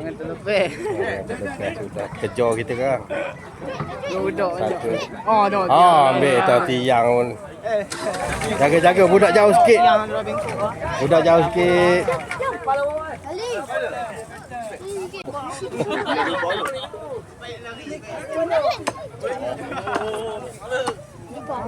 Jangan terlepeh. Lepas sudah kejar kita kan. Duduk je. Satu. Oh, dah. Ah, ambil tak tiang pun. Jaga-jaga budak jauh sikit. Budak jauh sikit. Oh.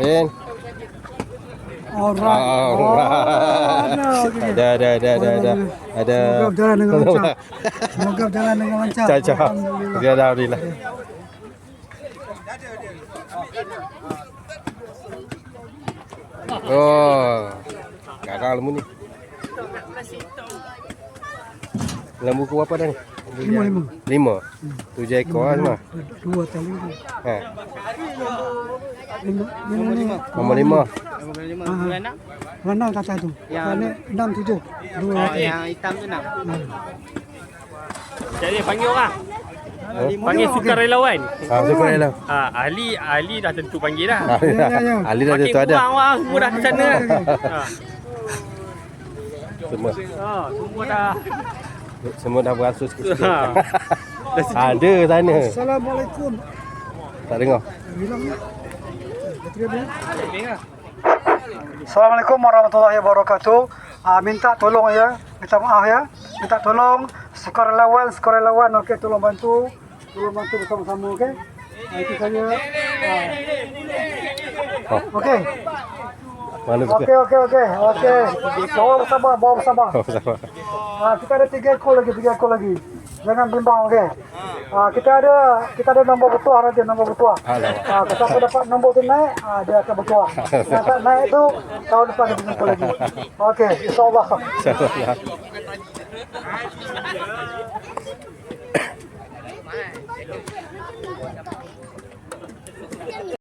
In. Alright. Oh, ada, ada, ada, ada, ada, ada. Semoga berjalan dengan lancar. Semoga berjalan dengan lancar. Caca. Alhamdulillah. Dia alhamdulillah. Oh. Garang lembu ni. Lembu ku apa dah ni? Lima, lima. Lima. Tujuh ekor lah semua. Dua tali. Ha. Lima, lima, lima. Nombor lima. Ah, Renang kata tu. Yang- Kerana enam tujuh. Dua Oh, tali. yang hitam tu nak. Jadi panggil orang. Oh. Panggil sukarelawan. Ah, suka lah. Ha, ahli ahli dah tentu panggil dah. Ali dah. Ya, ya, ya. Ali dah Makin tu ada. kurang orang semua dah ke sana. Ha. Semua. ha, semua dah. Semua dah berasus ke situ. Ha. Ada sana. Assalamualaikum. Tak dengar. Assalamualaikum warahmatullahi wabarakatuh. Ah, minta tolong ya, minta maaf ya, minta tolong sukarelawan, sukarelawan, okey tolong bantu, tolong bantu bersama-sama, okey. Ah, itu saja. Ah. Oh. Okey, tu? okey, okey, okey, okey. Bawa bersabar, bawa sama. Ah, kita ada tiga ekor lagi, tiga ekor lagi. Jangan bimbang, okey. Ah, kita ada kita ada nombor bertuah nanti, nombor bertuah. Ah, siapa dapat nombor tu naik, ah, dia akan bertuah. Yang tak naik tu, tahun depan dia berjumpa lagi. Okey, insyaAllah. InsyaAllah.